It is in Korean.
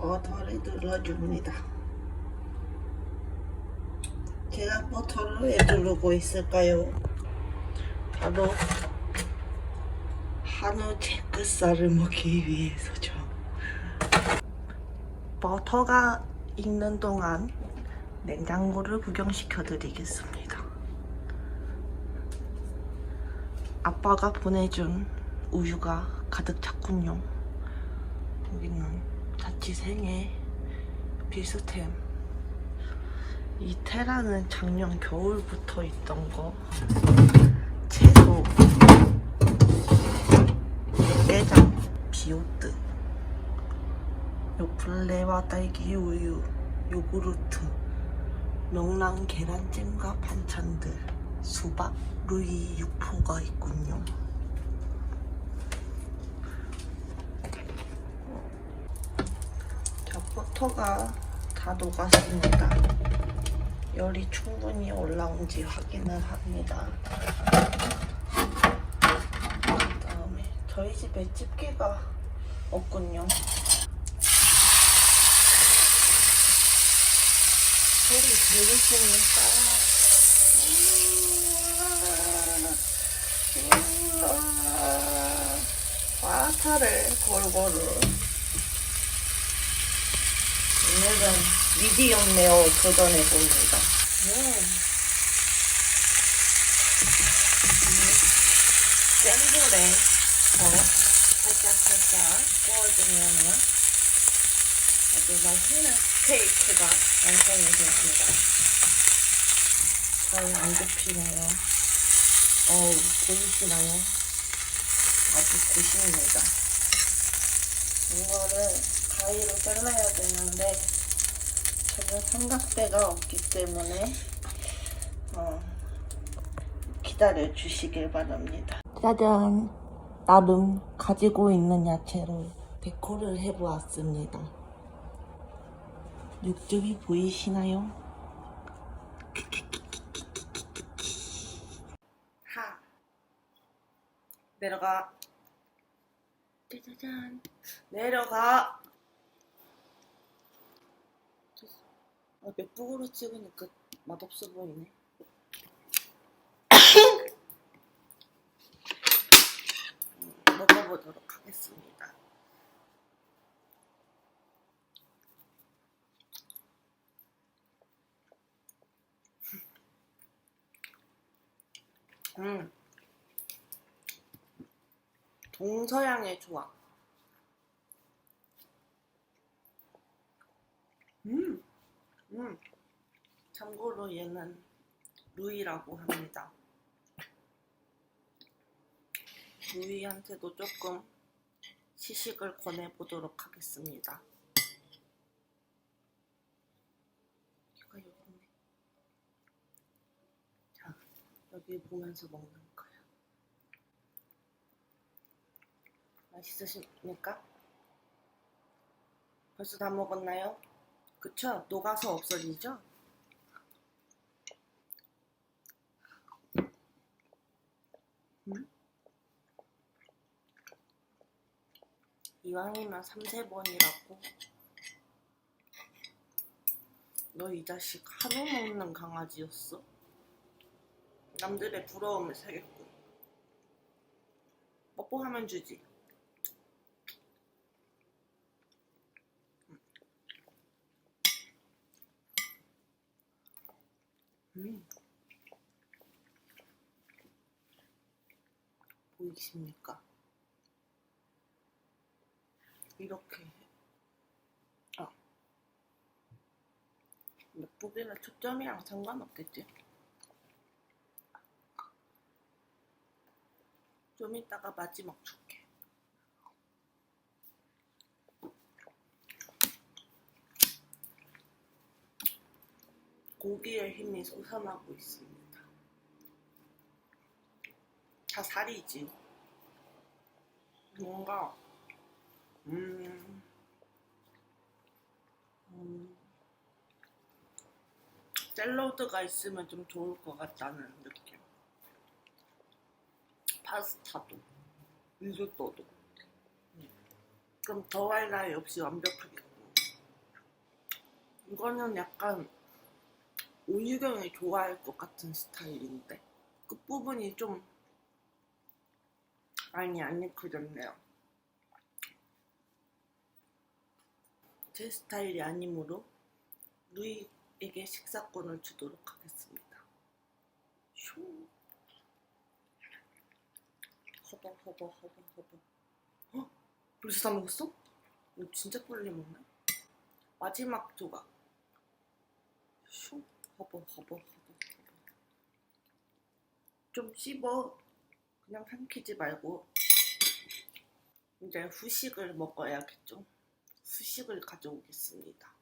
버터를 눌러줍니다. 제가 버터를 왜 누르고 있을까요? 바로 한우 채끝살을 먹기 위해서죠. 버터가 익는 동안 냉장고를 구경시켜 드리겠습니다. 아빠가 보내준 우유가 가득 찼군요. 여기는 자취 생애 필수템. 이 테라는 작년 겨울부터 있던 거. 채소. 깨장. 비오트. 요플레와 딸기 우유. 요구르트. 명랑 계란찜과 반찬들. 수박, 루이 육포가 있군요. 자, 버터가 다 녹았습니다. 열이 충분히 올라온지 확인을 합니다. 그 다음에 저희 집에 집게가 없군요. 소리 들으십니까? 와타를 골고루 오늘은 미디엄 레어 도전해 봅니다. 센 불에 더 살짝 살짝 구워주면은 아주 맛있는 스테이크가 완성이 됩니다. 잘안 굽히네요. 어우, 보이시나요? 아주 고십니다. 이거를 가위로 잘라야 되는데 저는 삼각대가 없기 때문에 어, 기다려 주시길 바랍니다. 짜잔! 나름 가지고 있는 야채로 데코를 해보았습니다. 육즙이 보이시나요? 하 내려가 짜자잔. 내려가. 아, 맥북으로 찍으니까 맛없어 보이네. 음, 먹어보도록 하겠습니다. 음 동서양의 조합 음, 음. 참고로 얘는 루이라고 합니다. 루이한테도 조금 시식을 권해보도록 하겠습니다. 여기 보면서 먹는 거야. 맛있으십니까? 벌써 다 먹었나요? 그쵸? 녹아서 없어지죠? 음? 이왕이면 3, 4번이라고 너 이 자식 한우 먹는 강아지였어? 남들의 부러움을 사겠고 뽀뽀하면 주지 음. 보이십니까? 이렇게 아 맥북이라 초점이랑 상관없겠지? 좀 이따가 마지막 줄게 고기의 힘이 솟아나고 있습니다. 다 살이지. 뭔가 음, 음, 샐러드가 있으면 좀 좋을 것 같다는 느낌. 파스타도, 리조또도. 음. 그럼 더할 나위 없이 완벽하겠고. 이거는 약간 오유경이 좋아할 것 같은 스타일인데 끝부분이 좀 많이 안 익혀졌네요. 제 스타일이 아니므로 루이에게 식사권을 주도록 하겠습니다. 슝. 허버 허버 허버 허버. 어? 벌써 다 먹었어? 이거 진짜 빨리 먹네. 마지막 조각. 슝 허버 허버 허버. 좀 씹어. 그냥 삼키지 말고. 이제 후식을 먹어야겠죠. 후식을 가져오겠습니다.